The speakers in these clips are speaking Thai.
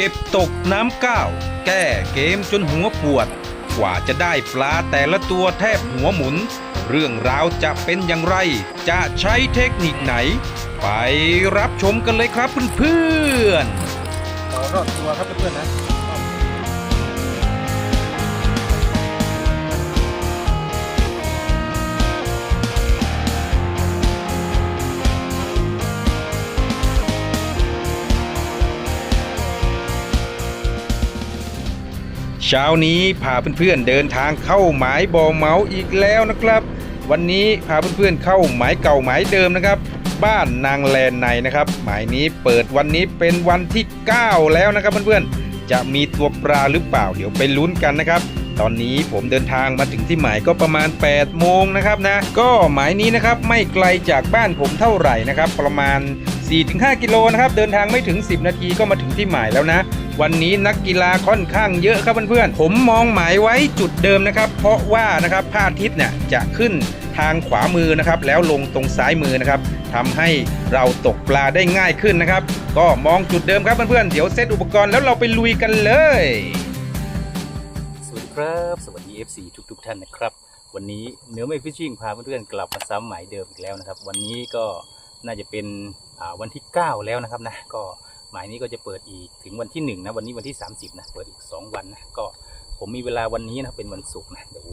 เก็บตกน้ำก้าวแก้เกมจนหัวปวด กว่าจะได้ปลาแต่ละตัวแทบหัวหมุน เรื่องราวจะเป็นอย่างไร จะใช้เทคนิคไหน ไปรับชมกันเลยครับเพื่อนๆขอรอดตัวครับเพื่อนๆนะ เช้านี้พาเพื่อนๆเดินทางเข้าหมายบ่อเมาอีกแล้วนะครับ วันนี้พาเพื่อนๆเข้าหมายเก่าหมายเดิมนะครับ บ้านนางแลนในนะครับ หมายนี้เปิดวันนี้เป็นวันที่ 9 แล้วนะครับเพื่อนๆจะมีตัวปลาหรือเปล่าเดี๋ยวไปลุ้นกันนะครับ ตอนนี้ผมเดินทางมาถึงที่หมายก็ประมาณ 8 โมงนะครับนะก็หมายนี้นะครับไม่ไกลจากบ้านผมเท่าไหร่นะครับ ประมาณ 4-5 กิโลนะครับเดินทางไม่ถึง 10 นาทีก็มาถึงที่หมายแล้วนะ วันนี้นักกีฬาค่อนข้างเยอะครับเพื่อนๆผมมองหมายไว้จุดเดิมนะครับ เพราะว่านะครับพระอาทิตย์เนี่ยจะขึ้นทางขวามือนะครับ แล้วลงตรงซ้ายมือนะครับทำให้เราตกปลาได้ง่ายขึ้นนะครับ ก็มองจุดเดิมครับเพื่อนๆเดี๋ยวเซตอุปกรณ์แล้วเราไปลุยกันเลย สวัสดีครับสวัสดี FC ทุกๆทท่านนะครับ วันนี้เนื้อไม่ฟิชชิ่งพาเพื่อนๆกลับมาซ้ำหมายเดิมอีกแล้วนะครับ วันนี้ก็น่าจะเป็นวันที่ 9 แล้วนะครับนะก็ หมายนี้ก็จะเปิดอีกถึงวันที่1นะวันนี้วันที่ 30นะเปิดอีก 2 วันนะก็ผมมีเวลาวันนี้นะเป็นวันศุกร์นะเดี๋ยว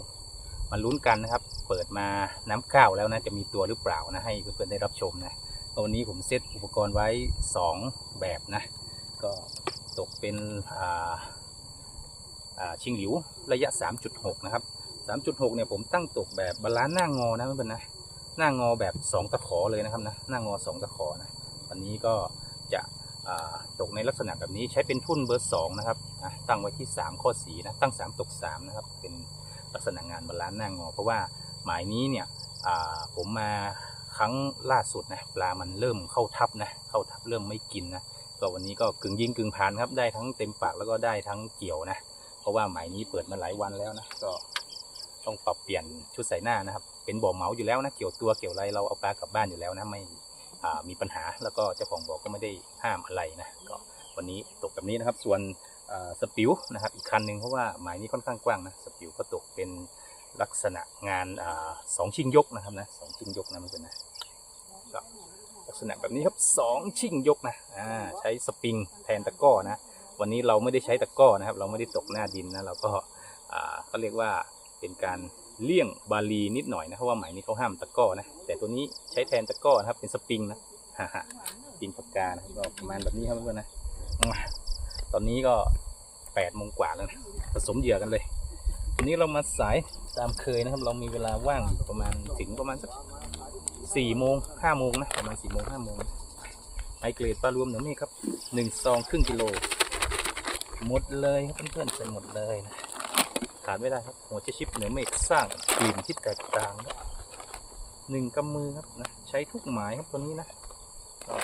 มาลุ้นกันนะครับ เปิดมาน้ำเก้าวแล้วนะจะมีตัวหรือเปล่านะให้เพื่อนๆได้รับชมนะวันนี้ผมเซตอุปกรณ์ไว้ 2 แบบนะ ก็ตกเป็นอ่าอ่าชิงหลิวระยะ 3.6 นะครับ 3.6 เนี่ยผมตั้งตกแบบบาลานซ์หน้างอนะเพื่อนๆนะหน้างอแบบ 2 ตะขอเลยนะครับนะหน้างอ 2 ตะขอนะวันนี้ก็จะ ตกในลักษณะแบบนี้ใช้เป็นทุ่นเบอร์2นะครับตั้งไว้ที่ 3 ข้อสีนะตั้ง 3 ตก 3 นะครับ เป็นลักษณะงานบาลานซ์หน้างอ เพราะว่าหมายนี้เนี่ยผมมาครั้งล่าสุดนะปลามันเริ่มเข้าทับนะเข้าทับเริ่มไม่กินนะก็วันนี้ก็กึ่งยิงกึ่งผ่านครับได้ทั้งเต็มปากแล้วก็ได้ทั้งเกี่ยวนะเพราะว่าหมายนี้เปิดมาหลายวันแล้วนะก็ต้องปรับเปลี่ยนชุดใส่หน้านะครับ เป็นบ่อเหมาอยู่แล้วนะเกี่ยวตัวเกี่ยวไรเราเอาปลากลับบ้านอยู่แล้วนะไม่ มีปัญหาแล้วก็เจ้าของบ่อก็ไม่ได้ห้ามอะไรนะก็วันนี้ตกแบบนี้นะครับส่วนสปิวนะครับอีกคันหนึ่งเพราะว่าหมายนี้ค่อนข้างกว้างนะสปิวก็ตกเป็นลักษณะงานอาสองชิงยกนะครับนะสองชิงยกนะมันเป็นนะก็ลักษณะแบบนี้ครับสองชิงยกนะใช้สปริงแทนตะก้อนะวันนี้เราไม่ได้ใช้ตะก้อนะครับ เราไม่ได้ตกหน้าดินนะเราก็เขาเรียกว่าเป็นการ เลี่ยงบาลีนิดหน่อยนะเพราะว่าไหมนี้เขาห้ามตะก้อนะแต่ตัวนี้ใช้แทนตะก้อนะครับเป็นสปริงนะฮ่าฮ่าสปริงปากกานะครับก็ประมาณแบบนี้ครับเพื่อนๆนะตอนนี้ก็แปดโมงกว่าแล้วนะผสมเหยื่อกันเลยวันนี้เรามาสายตามเคยนะครับ เรามีเวลาว่างประมาณถึงประมาณสักสี่โมงห้าโมงนะประมาณสี่โมงห้าโมงไอเกรดปลารวมเหนือเมฆครับหนึ่งซองครึ่งกิโลหมดเลยครับเพื่อนๆใส่หมดเลยนะ ขาดไม่ได้ครับหัวเชชิปเหนือเมฆสร้างกลิ่นที่แตกต่างนะหนึ่งกำมือครับนะใช้ทุกหมายครับตัวนี้นะก็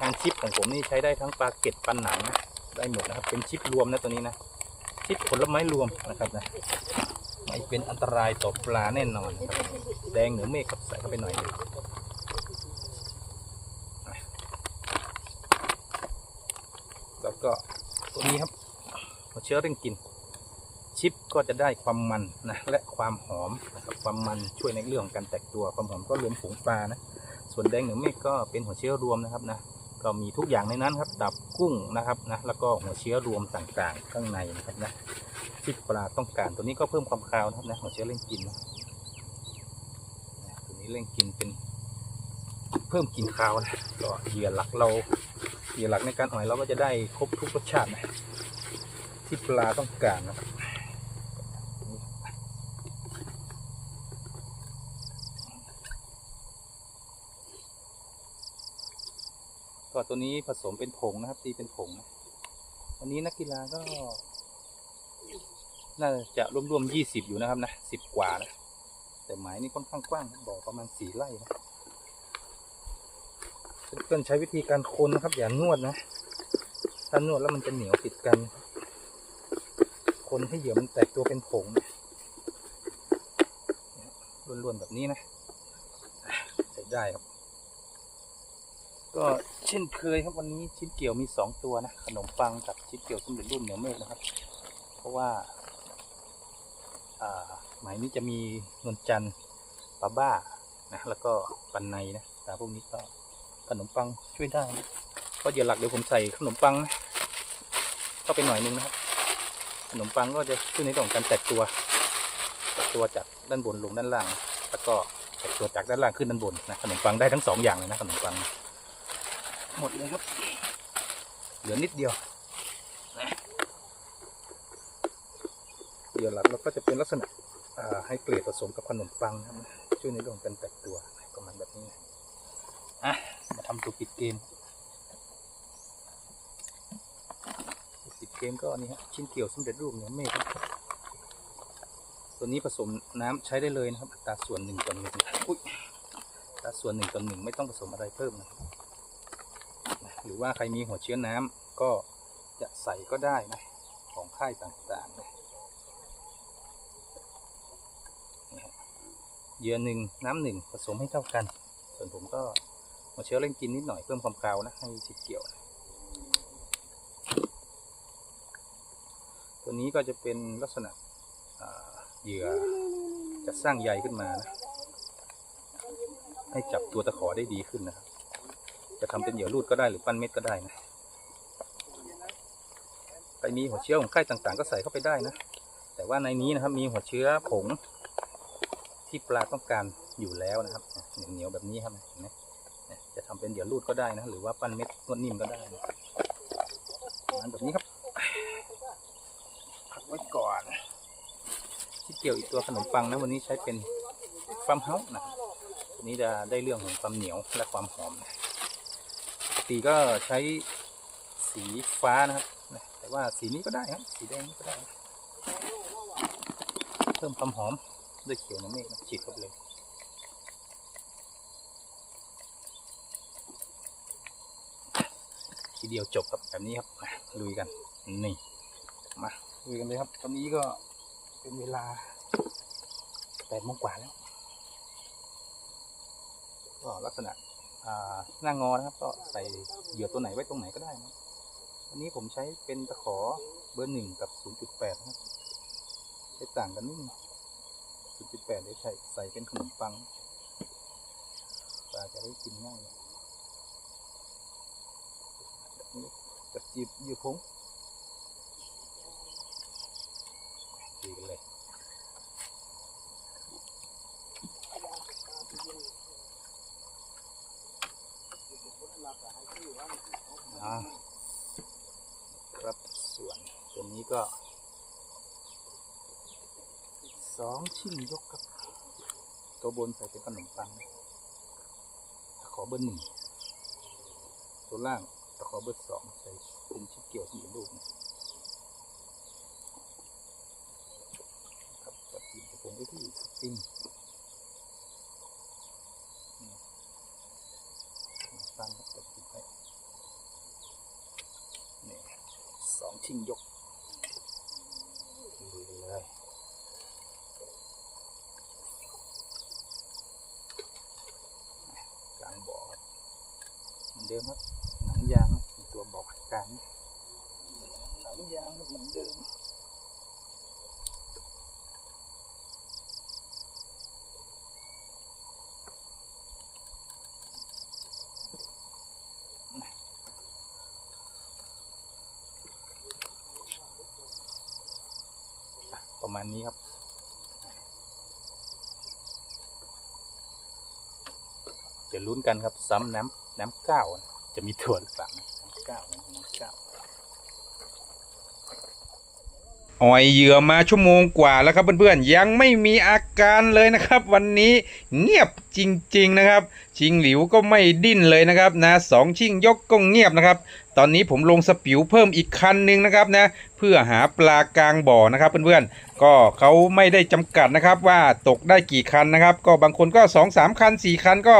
งานชิปของผมนี่ใช้ได้ทั้งปลาเก็ดปลาหนังนะได้หมดนะครับ เป็นชิปรวมนะตัวนี้นะชิปผลไม้รวมนะครับนะไม่เป็นอันตรายต่อปลาแน่นอนครับแดงเหนือเมฆครับใส่เข้าไปหน่อยแล้วก็ตัวนี้ครับเชื้อเร่งกลิน ชิปก็จะได้ความมันนะและความหอมนะครับความมันช่วยในเรื่องของการแตกตัวความหอมก็รวมผงปลานะส่วนแดงหนือเมฆก็เป็นหัวเชื้อรวมนะครับนะก็มีทุกอย่างในนั้นครับตับกุ้งนะครับนะแล้วก็หัวเชื้อรวมต่างๆ ข้างในนะครับนะที่ปลาต้องการตัวนี้ก็เพิ่มความคาวนะครับนะหัวเชื้อเร่งกินนะตัวนี้เร่งกินเป็นเพิ่มกลิ่นคาวนะก็เหยื่อหลักเราเหยื่อหลักในการอ่อยเราก็จะได้ครบทุกรสชาตินะที่ปลาต้องการนะครับ ตัวนี้ผสมเป็นผงนะครับ ตีเป็นผงนะวันนี้นักกีฬาก็ น่าจะรวมๆยี่สิบอยู่นะครับนะสิบกว่านะ แต่หมายนี่ค่อนข้างกว้างบ่อประมาณสี่ไร่นะเพื่อนใช้วิธีการคนนะครับ อย่านวดนะ ถ้านวดแล้วมันจะเหนียวติดกัน คนให้เหยื่อมันแตกตัวเป็นผงล้วนๆแบบนี้นะใช้ได้ครับ ก็ เช่นเคยครับวันนี้ชิ้นเกี่ยวมีสองตัวนะขนมปังกับชิ้นเกี่ยวสำเร็จรูปเหนียวเมฆนะครับ เพราะว่าหมายนี้จะมีนวลจันทร์ปลาบ้านะแล้วก็ปันในนะแต่พวกนี้ก็ขนมปังช่วยได้ก็เดี๋ยวหลักเดี๋ยวผมใส่ขนมปังนะก็เป็นหน่อยนึงนะครับขนมปังก็จะช่วยในเรื่องของการแตกตัวแตกตัวจากด้านบนลงด้านล่าง แล้วก็แตกตัวจากด้านล่างขึ้นด้านบนนะขนมปังได้ทั้งสองอย่างเลยนะขนมปัง หมดเลยครับ เหลือนิดเดียวนะเดี๋ยวหลักเราก็จะเป็นลักษณะอ่าให้เกรดผสมกับขนมปังนะครับช่วยในเรื่องของการแตกตัวประมาณแบบนี้นะอะมาทำตัวปิดเกมปิดเกมก็อันนี้ฮะชิ้นเกี่ยวสำเร็จรูปเหนือเมฆครับตัวนี้ผสมน้ำใช้ได้เลยนะครับอัตราส่วนหนึ่งต่อหนึ่งอุ้ยอัตราส่วนหนึ่งต่อหนึ่งไม่ต้องผสมอะไรเพิ่มนะครับ หรือว่าใครมีหัวเชื้อน้ำก็จะใส่ก็ได้นะ ของค่ายต่างๆนะเหยื่อหนึ่งน้ำหนึ่งผสมให้เท่ากัน ส่วนผมก็หัวเชื้อเล่นกินนิดหน่อยเพิ่มความกาวนะให้สิเกี่ยวนะตัวนี้ก็จะเป็นลักษณะเหยื่อจะสร้างใยขึ้นมานะให้จับตัวตะขอได้ดีขึ้นนะครับ จะทำเป็นเหยื่อรูดก็ได้หรือปั้นเม็ดก็ได้นะใครมีหัวเชื้อของค่ายต่างๆ ก็ใส่เข้าไปได้นะ แต่ว่าในนี้นะครับมีหัวเชื้อผงที่ปลาต้องการอยู่แล้วนะครับเหนียวๆแบบนี้ครับเห็นไหมเนี่ยจะทำเป็นเหยื่อรูดก็ได้นะ หรือว่าปั้นเม็ดนวดนิ่มก็ได้นะประมาณแบบนี้ครับพักไว้ก่อนที่เกี่ยวอีกตัวขนมปังนะวันนี้ใช้เป็นฟาร์มเฮาส์นะตัวนี้จะได้เรื่องของความเหนียวและความหอมนะปก ติก็ใช้สีฟ้านะครับ แต่ว่าสีนี้ก็ได้ครับ สีแดงนี้ก็ได้ เพิ่มความหอมด้วยเขียวน้ำเมฆนฉีดเข้าไปเลยทีเดียวจบครับแบบนี้ครับลุยกันนี่มาลุยกันเลยครับ ตอนนี้ก็เป็นเวลาแปดโมงกว่าแล้วก็ลักษณะ หน้างอนะครับ ก็ใส่เหยื่อตัวไหนไว้ตรงไหนก็ได้นะวันนี้ผมใช้เป็นตะขอเบอร์หนึ่งกับ 0.8 นะครับใช้ต่างกันนิดนึง0.8เดี๋ยวใส่ใส่เป็นขนมปังปลาจะได้กินง่ายแบบนี้จับจีบเหยื่อพงดีกันเลย อ่าครับส่วนส่วนนี้ ก็สองชิ้นยกครับตัวบนใส่เป็นขนมปังตะขอเบอร์หนึ่งตัวล่างตะขอเบอร์สองใส่เป็นชิ้นเกี่ยวสำเร็จรูปนะครับจับหยิบผมไปที่สปริงปังครับจับหยิบให้นี่สองชิ้นยกลุยกันเลยกลางบ่อครับเหมือนเดิมครับหนังยางครับมีตัวบอกกลางหนังยางครับเหมือนเดิม ประมาณนี้ครับจะลุ้นกันครับ ซ้ำน้ำน้ำเก้านะจะมีถั่วหรือเปล่านะน้ำเก้านะน้ำเก้าอ่อยเหยื่อมาชั่วโมงกว่าแล้วครับเพื่อนๆยังไม่มีอาการเลยนะครับ วันนี้เงียบ จริงๆนะครับ ชิงหลิวก็ไม่ดิ้นเลยนะครับนะสองชิงยกก็เงียบนะครับ ตอนนี้ผมลงสปิวเพิ่มอีกคันหนึ่งนะครับนะเพื่อหาปลากลางบ่อนะครับเพื่อนๆก็เขาไม่ได้จำกัดนะครับว่าตกได้กี่คันนะครับ ก็บางคนก็ 2 3 คัน 4 คันก็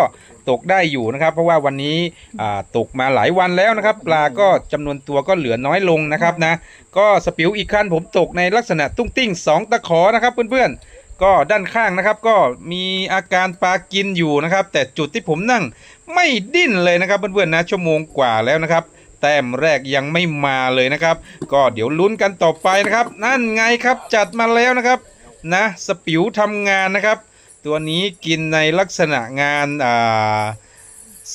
ตกได้อยู่นะครับ เพราะว่าวันนี้ตกมาหลายวันแล้วนะครับ ปลาก็จำนวนตัวก็เหลือน้อยลงนะครับนะก็สปิวอีกคันผมตกในลักษณะตุ้งติ้ง 2 ตะขอนะครับเพื่อนๆ ก็ด้านข้างนะครับก็มีอาการปลากินอยู่นะครับ แต่จุดที่ผมนั่งไม่ดิ้นเลยนะครับเพื่อนๆนะชั่วโมงกว่าแล้วนะครับ แต้มแรกยังไม่มาเลยนะครับ ก็เดี๋ยวลุ้นกันต่อไปนะครับ นั่นไงครับจัดมาแล้วนะครับนะสปิวทำงานนะครับ ตัวนี้กินในลักษณะงานอ่า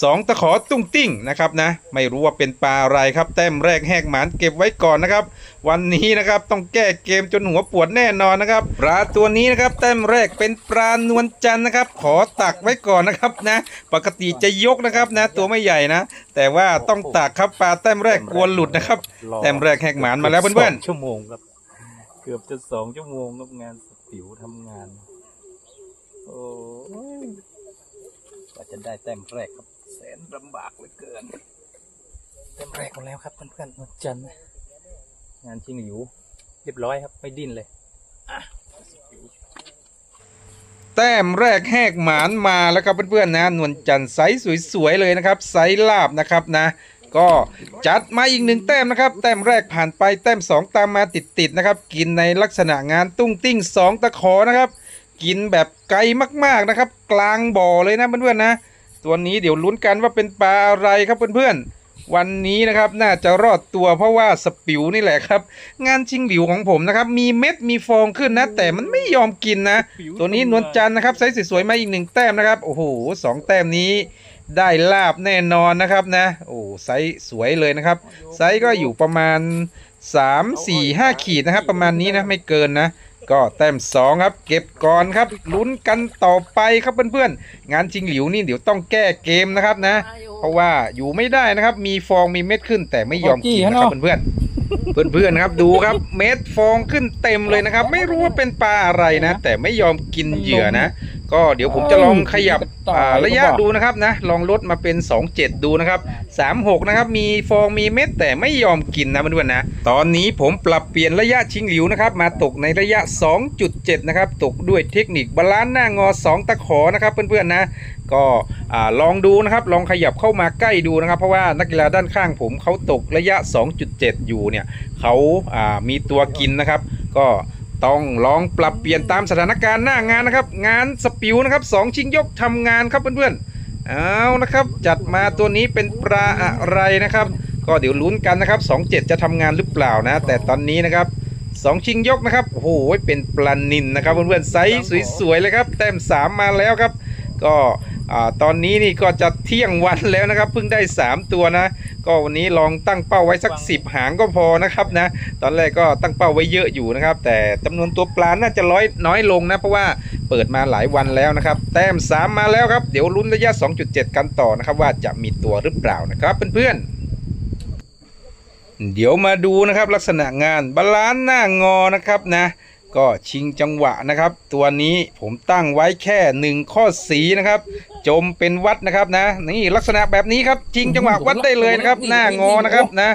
สองตะขอตุ้งติ้งนะครับนะไม่รู้ว่าเป็นปลาอะไรครับแต้มแรกแหกหมานเก็บไว้ก่อนนะครับ วันนี้นะครับต้องแก้เกมจนหัวปวดแน่นอนนะครับปลาตัวนี้นะครับแต้มแรกเป็นปลานวลจันทร์นะครับ ขอตักไว้ก่อนนะครับนะปกติจะยกนะครับนะตัวไม่ใหญ่นะ แต่ว่าต้องตักครับปลาแต้มแรกกลัวหลุดนะครับแต้มแรกแหกหมานมาแล้วเพื่อนสงชั่วโมงครับเกือบจะสองชั่วโมงครับงานสปิวทำงานโอ้ยกว่าจะได้แต้มแรกครับ แสนลำบากเหลือเกินแต้มแรกมาแล้วครับเพื่อนๆวันจันทร์นะงานชิงหลิวเรียบร้อยครับ ไม่ดิ้นเลยอะสปิวๆแต้มแรกแหกหมานมาแล้วครับเพื่อนๆนะนวลจันทร์ไซส์สวยๆเลยนะครับไซส์ลาบนะครับนะ ก็จัดมาอีกหนึ่งแต้มนะครับ แต้มแรกผ่านไปแต้มสองตามมาติดๆนะครับ กินในลักษณะงานตุ้งติ้งสองตะขอนะครับ กินแบบไกลมากๆนะครับ กลางบ่อเลยนะเพื่อนๆนะ ตัวนี้เดี๋ยวลุ้นกันว่าเป็นปลาอะไรครับเพื่อนๆ วันนี้นะครับน่าจะรอดตัวเพราะว่าสปิวนี่แหละครับ งานชิงหลิวของผมนะครับ มีเม็ดมีฟองขึ้นนะ แต่มันไม่ยอมกินนะ ตัวนี้นวลจันทร์นะครับไซส์สวยๆมาอีกหนึ่งแต้มนะครับ โอ้โหสองแต้มนี้ได้ลาบแน่นอนนะครับนะ โอ้ไซส์สวยเลยนะครับ ไซส์ก็อยู่ประมาณ 3 4 5 ขีดนะครับ ประมาณนี้นะไม่เกินนะ ก็แต้ม2ครับ เก็บก่อนครับลุ้นกันต่อไปครับเพื่อนๆงานชิงหลิวนี่เดี๋ยวต้องแก้เกมนะครับนะ เพราะว่าอยู่ไม่ได้นะครับ มีฟองมีเม็ดขึ้นแต่ไม่ยอมกินนะครับเพื่อนๆเพื่อนๆนะครับดูครับเม็ดฟองขึ้นเต็มเลยนะครับ ไม่รู้ว่าเป็นปลาอะไรนะ แต่ไม่ยอมกินเหยื่อนะ ก็เดี๋ยวผมจะลองขยับอ่าระยะดูนะครับนะ ลองลดมาเป็น 27 ดูนะครับ 36 นะครับ มีฟองมีเม็ดแต่ไม่ยอมกินนะเพื่อนๆนะ ตอนนี้ผมปรับเปลี่ยนระยะชิงหลิวนะครับ มาตกในระยะ 2.7 นะครับ ตกด้วยเทคนิคบาลานซ์หน้างอ 2 ตะขอนะครับเพื่อนๆนะ ก็อ่าลองดูนะครับ ลองขยับเข้ามาใกล้ดูนะครับ เพราะว่านักกีฬาด้านข้างผมเขาตกระยะ 2.7 อยู่เนี่ยเขาอ่ามีตัวกินนะครับ ก็ ต้องลองปรับเปลี่ยนตามสถานการณ์หน้างานนะครับ งานสปิวนะครับสองชิงยกทำงานครับเพื่อนๆเอานะครับจัดมาตัวนี้เป็นปลาอะไรนะครับ ก็เดี๋ยวลุ้นกันนะครับ 27 จะทำงานหรือเปล่านะ แต่ตอนนี้นะครับสองชิงยกนะครับโอ้โหเป็นปลานินนะครับเพื่อนๆไซส์สวยๆเลยครับแต้ม3มาแล้วครับ ก็ อ่าตอนนี้นี่ก็จะเที่ยงวันแล้วนะครับเพิ่งได้ 3 ตัวนะ ก็วันนี้ลองตั้งเป้าไว้สัก 10 หางก็พอนะครับนะตอนแรกก็ตั้งเป้าไว้เยอะอยู่นะครับ แต่จำนวนตัวปลาน่าจะร้อยน้อยลงนะเพราะว่าเปิดมาหลายวันแล้วนะครับ แต้ม 3 มาแล้วครับเดี๋ยวลุ้นระยะ 2.7 กันต่อนะครับ ว่าจะมีตัวหรือเปล่านะครับเพื่อนๆเดี๋ยวมาดูนะครับลักษณะงานบาลานซ์หน้างอนะครับนะ ก็ชิงจังหวะนะครับ ตัวนี้ผมตั้งไว้แค่หนึ่งข้อสีนะครับ จมเป็นวัดนะครับนะ นี่ลักษณะแบบนี้ครับชิงจังหวะวัดได้เลยนะครับ หน้างอนะครับนะ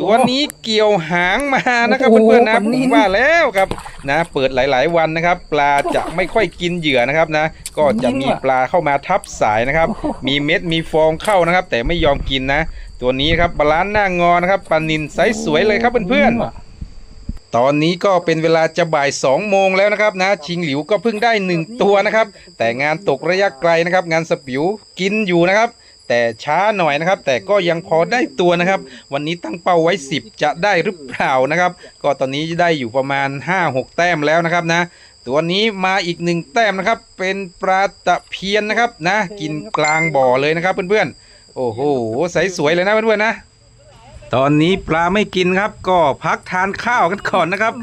ตัวนี้เกี่ยวหางมานะครับโอ้โหเพื่อนๆนะปันผนี้มว่าแล้วครับนะ เปิดหลาย ๆ วันนะครับ ปลาจะไม่ค่อยกินเหยื่อนะครับนะ ก็จะมีปลาเข้ามาทับสายนะครับ มีเม็ดมีฟองเข้านะครับ แต่ไม่ยอมกินนะ ตัวนี้ครับบาลานซ์หน้างอนะครับปลานินไซส์สวยเลยครับเพื่อนๆ ตอนนี้ก็เป็นเวลาจะบ่าย2โมงแล้วนะครับนะชิงหลิวก็เพิ่งได้ 1 ตัวนะครับ แต่งานตกระยะไกลนะครับ งานสปิวกินอยู่นะครับ แต่ช้าหน่อยนะครับ แต่ก็ยังพอได้ตัวนะครับ วันนี้ตั้งเป้าไว้ 10 จะได้หรือเปล่านะครับ ก็ตอนนี้ได้อยู่ประมาณ 5-6 แต้มแล้วนะครับนะตัวนี้มาอีกหนึ่งแต้มนะครับ เป็นปลาตะเพียนนะครับนะ กินกลางบ่อเลยนะครับเพื่อนๆโอ้โหใสสวยเลยนะเพื่อนๆนะ ตอนนี้ปลาไม่กินครับ ก็พักทานข้าวกันก่อนนะครับ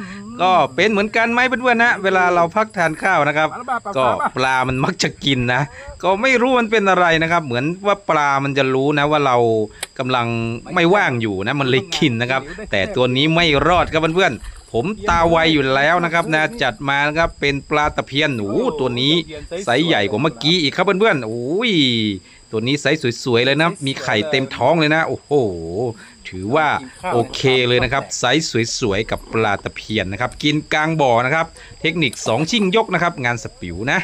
ก็เป็นเหมือนกันไหมเพื่อนๆนะ เวลาเราพักทานข้าวนะครับ ก็ปลามันมักจะกินนะ ก็ไม่รู้มันเป็นอะไรนะครับ เหมือนว่าปลามันจะรู้นะว่าเรากำลังไม่ว่างอยู่นะ มันเลยกินนะครับ แต่ตัวนี้ไม่รอดครับเพื่อนๆผมตาไวอยู่แล้วนะครับนะจัดมานะครับเป็นปลาตะเพียนหนูตัวนี้ไซส์ใหญ่กว่าเมื่อกี้อีกครับเพื่อนๆโอ้ย ตัวนี้ไซส์สวยๆเลยนะ มีไข่เต็มท้องเลยนะ โอ้โห ถือว่าโอเคเลยนะครับ ไซส์สวยๆกับปลาตะเพียนนะครับ กินกลางบ่อนะครับ เทคนิค 2 ชิ่งยกนะครับ งานสปิวนะ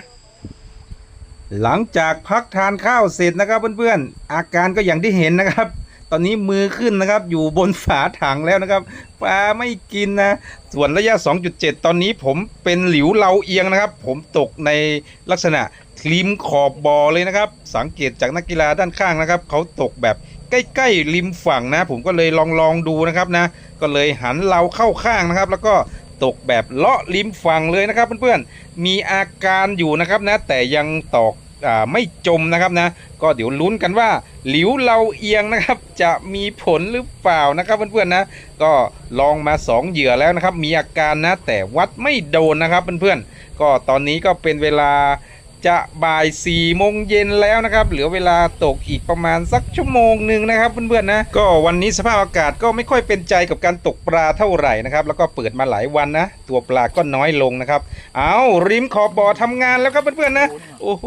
หลังจากพักทานข้าวเสร็จนะครับเพื่อนๆ อาการก็อย่างที่เห็นนะครับตอนนี้มือขึ้นนะครับ อยู่บนฝาถังแล้วนะครับปลาไม่กินนะ ส่วนระยะ 2.7 ตอนนี้ผมเป็นหลิวเราเอียงนะครับ ผมตกในลักษณะ ริมขอบบ่อเลยนะครับ สังเกตจากนักกีฬาด้านข้างนะครับเขาตกแบบใกล้ๆริมฝั่งนะ ผมก็เลยลองลองดูนะครับนะ ก็เลยหันเราเข้าข้างนะครับ แล้วก็ตกแบบเลาะริมฝั่งเลยนะครับเพื่อนๆมีอาการอยู่นะครับนะ แต่ยังตอกไม่จมนะครับนะ ก็เดี๋ยวลุ้นกันว่า หลิวเราเอียงนะครับ จะมีผลหรือเปล่านะครับเพื่อนๆนะ ก็ลองมา 2 เหยื่อแล้วนะครับ มีอาการนะแต่วัดไม่โดนนะครับเพื่อนๆก็ตอนนี้ก็เป็นเวลา จะบ่าย4ี่โมงเย็นแล้วนะครับเหลือเวลาตกอีกประมาณสักชั่วโมงหนึ่งนะครับเพื่อนๆนะก็วันนี้สภาพอากาศก็ไม่ค่อยเป็นใจกับการตกปลาเท่าไหร่นะครับแล้วก็เปิดมาหลายวันนะตัวปลาก็น้อยลงนะครับเอาริมขอบบ่อทำงานแล้วครับเพื่อนๆนะโอ้โห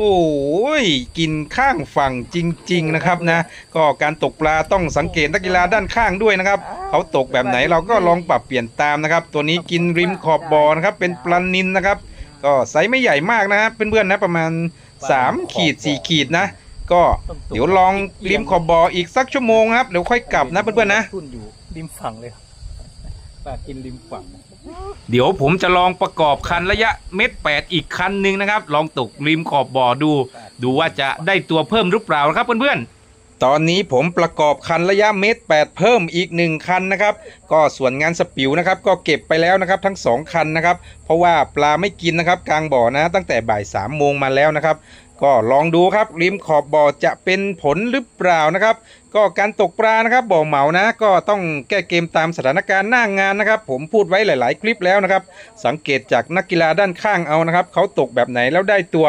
กินข้างฝั่งจริง ๆนะครับนะก็การตกปลาต้องสังเกตนักกีฬาด้านข้างด้วยนะครับเขาตกแบบไหนเราก็ลองปรับเปลี่ยนตามนะครับ ตัวนี้กินริมขอบบ่อนะครับเป็นปลานินนะครับ ก็ไซส์ไม่ใหญ่มากนะครับเพื่อนๆนะประมาณ 3 ขีด 4 ขีดนะ ก็เดี๋ยวลองริมขอบบ่ออีกสักชั่วโมงครับเดี๋ยวค่อยกลับนะเพื่อนๆนะทุ่นอยู่ริมฝั่งเลยครับปลากินริมฝั่งเดี๋ยวผมจะลองประกอบคันระยะเม็ดแปดอีกคันหนึ่งนะครับ ลองตกริมขอบบ่อดู ดูว่าจะได้ตัวเพิ่มหรือเปล่านะครับเพื่อนๆ ตอนนี้ผมประกอบคันระยะเมตร 8 เพิ่มอีก 1 คันนะครับ ก็ส่วนงานสปิวนะครับ ก็เก็บไปแล้วนะครับทั้ง 2 คันนะครับ เพราะว่าปลาไม่กินนะครับกลางบ่อนะ ตั้งแต่บ่าย3โมงมาแล้วนะครับ ก็ลองดูครับริมขอบบ่อจะเป็นผลหรือเปล่านะครับ ก็การตกปลานะครับบ่อเหมานะ ก็ต้องแก้เกมตามสถานการณ์หน้างงานนะครับ ผมพูดไว้หลาย ๆ คลิปแล้วนะครับ สังเกตจากนักกีฬาด้านข้างเอานะครับเขาตกแบบไหนแล้วได้ตัว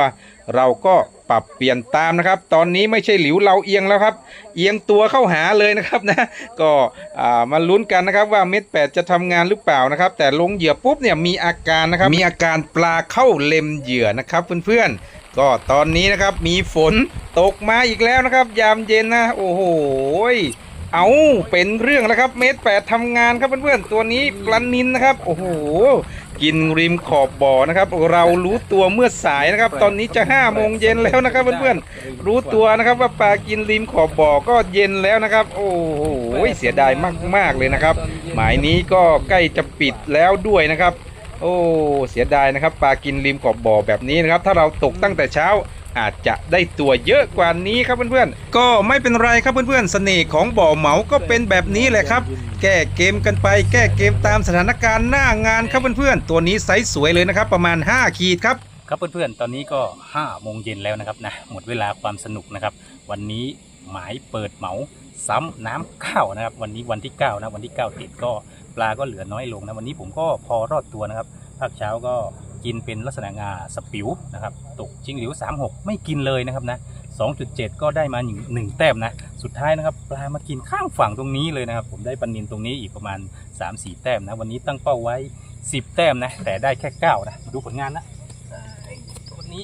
เราก็ ปรับเปลี่ยนตามนะครับ ตอนนี้ไม่ใช่หลิวเราเอียงแล้วครับ เอียงตัวเข้าหาเลยนะครับนะ ก็มาลุ้นกันนะครับว่าเม็ดแปดจะทำงานหรือเปล่านะครับ แต่ลงเหยื่อปุ๊บเนี่ยมีอาการนะครับ มีอาการปลาเข้าเล็มเหยื่อนะครับเพื่อนๆ ก็ตอนนี้นะครับมีฝนตกมาอีกแล้วนะครับ ยามเย็นนะ โอ้โหเอาเป็นเรื่องแล้วครับ เม็ดแปดทำงานครับเพื่อนๆ ตัวนี้ปลานินนะครับ โอ้โห กินริมขอบบ่อนะครับ เรารู้ตัวเมื่อสายนะครับ ตอนนี้จะ5โมงเย็นแล้วนะครับเพื่อนๆรู้ตัวนะครับว่าปลากินริมขอบบ่อก็เย็นแล้วนะครับ โอ้โหเสียดายมาก ๆเลยนะครับ หมายนี้ก็ใกล้จะปิดแล้วด้วยนะครับ โอ้เสียดายนะครับ ปลากินริมขอบบ่อแบบนี้นะครับ ถ้าเราตกตั้งแต่เช้า อาจจะได้ตัวเยอะกว่านี้ครับเพื่อนๆ ก็ไม่เป็นไรครับเพื่อนๆ เสน่ห์ของบ่อเหมาก็เป็นแบบนี้แหละครับ แก้เกมกันไป แก้เกมตามสถานการณ์หน้างานครับเพื่อนๆ ตัวนี้ไซส์สวยเลยนะครับ ประมาณ 5 ขีดครับ ครับเพื่อนๆ ตอนนี้ก็5โมงเย็นแล้วนะครับนะ หมดเวลาความสนุกนะครับ วันนี้หมายเปิดเหมาซ้ำน้ำเก้านะครับ วันนี้วันที่9นะ วันที่ 9 ติดก็ปลาก็เหลือน้อยลงนะ วันนี้ผมก็พอรอดตัวนะครับภาคเช้าก็ กินเป็นลักษณะงาสปิวนะครับตกชิงหลิว 36 ไม่กินเลยนะครับนะ 2.7 ก็ได้มาหนึ่งหนึ่งแต้มนะ สุดท้ายนะครับปลามากินข้างฝั่งตรงนี้เลยนะครับ ผมได้ปันนินตรงนี้อีกประมาณ 3-4 แต้มนะ วันนี้ตั้งเป้าไว้ 10 แต้มนะ แต่ได้แค่ 9 นะ ดูผลงานนะวันนี้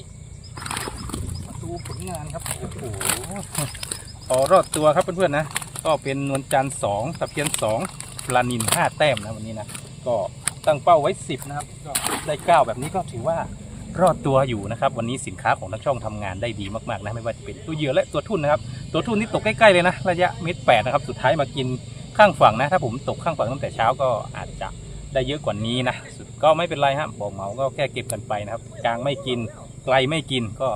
ดูผลงานครับโอ้โหพอรอดตัวครับเพื่อนๆนะ ก็เป็นนวลจันทร์สองตะเพียนสองปลานินห้าแต้มนะวันนี้นะก็ ตั้งเป้าไว้ 10 นะครับก็ได้ 9 แบบนี้ก็ถือว่ารอดตัวอยู่นะครับ วันนี้สินค้าของทั้งช่องทำงานได้ดีมากๆนะไม่ว่าจะเป็นตัวเหยื่อและตัวทุ่นนะครับ ตัวทุ่นนี่ตกใกล้ๆเลยนะ ระยะเมตรแปดนะครับ สุดท้ายมากินข้างฝั่งนะ ถ้าผมตกข้างฝั่งตั้งแต่เช้าก็อาจจะได้เยอะกว่านี้นะสุดก็ไม่เป็นไรฮะบ่อเหมาก็แค่เก็บกันไปนะครับกลางไม่กินไกลไม่กินก็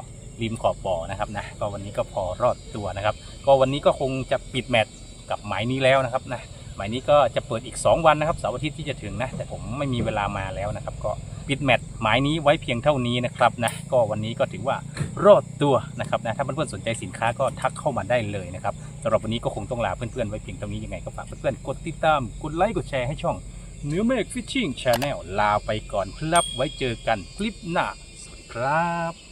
ริมขอบบ่อนะครับนะก็วันนี้ก็พอรอดตัวนะครับ ก็วันนี้ก็คงจะปิดแมตช์กับหมายนี้แล้วนะครับนะ หมายนี้ก็จะเปิดอีก 2 วันนะครับเสาร์อาทิตย์ที่จะถึงนะ แต่ผมไม่มีเวลามาแล้วนะครับ ก็ปิดแมตช์หมายนี้ไว้เพียงเท่านี้นะครับนะก็วันนี้ก็ถือว่ารอดตัวนะครับนะถ้าเพื่อนๆสนใจสินค้าก็ทักเข้ามาได้เลยนะครับสำหรับวันนี้ก็คงต้องลาเพื่อนๆไว้เพียงเท่านี้ยังไงก็ฝากเพื่อนๆกดติดตามกดไลค์กดแชร์ให้ช่องเนื้อเมฆฟิชชิ่งชาแนลลาไปก่อนครับไว้เจอกันคลิปหน้าสวัสดีครับ